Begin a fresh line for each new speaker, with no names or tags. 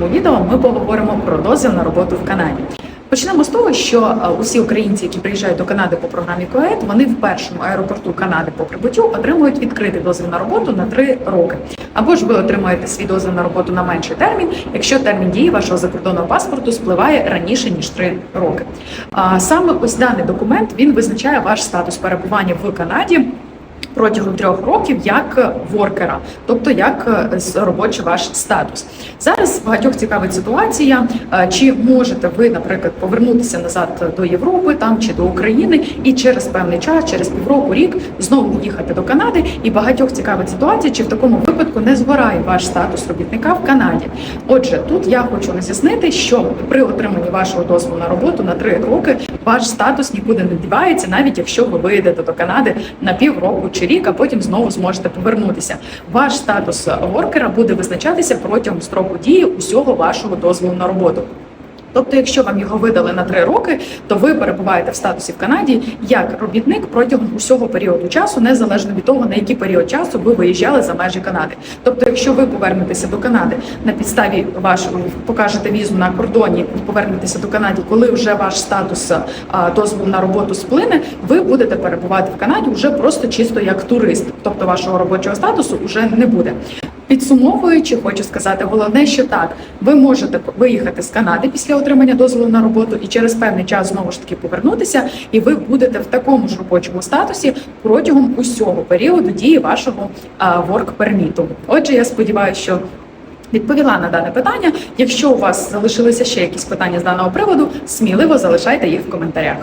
сьогоднішньому відео ми поговоримо про дозвіл на роботу в Канаді. Почнемо з того, що е, усі українці, які приїжджають до Канади по програмі КОЕД, вони в першому аеропорту Канади по прибуттю отримують відкритий дозвіл на роботу на 3 роки. Або ж ви отримуєте свій дозвіл на роботу на менший термін, якщо термін дії вашого закордонного паспорту спливає раніше ніж 3 роки. Саме ось даний документ він визначає ваш статус перебування в Канаді протягом трьох років як воркера, тобто як е, робочий ваш статус. Зараз багатьох цікавить ситуація, е, чи можете ви, наприклад, повернутися назад до Європи там чи до України, і через певний час, через півроку, рік знову їхати до Канади. І багатьох цікавить ситуація, чи в такому випадку не згорає ваш статус робітника в Канаді. Отже, тут я хочу роз'яснити, що при отриманні вашого дозволу на роботу на три роки ваш статус нікуди не дівається, навіть якщо ви виїдете до Канади на півроку чи рік, а потім знову зможете повернутися. Ваш статус воркера буде визначатися протягом строку дії усього вашого дозволу на роботу. Тобто, якщо вам його видали на три роки, то ви перебуваєте в статусі в Канаді як робітник протягом усього періоду часу, незалежно від того, на який період часу ви виїжджали за межі Канади. Тобто, якщо ви повернетеся до Канади на підставі вашого покажете візу на кордоні, і повернетеся до Канади, коли вже ваш статус дозволу на роботу сплине, ви будете перебувати в Канаді вже просто чисто як турист, тобто вашого робочого статусу вже не буде. Підсумовуючи, хочу сказати, головне, що так, ви можете виїхати з Канади після отримання дозволу на роботу і через певний час знову ж таки повернутися, і ви будете в такому ж робочому статусі протягом усього періоду дії вашого ворк перміту. Отже, я сподіваюся, що. Відповіла на дане питання. Якщо у вас залишилися ще якісь питання з даного приводу, сміливо залишайте їх в коментарях.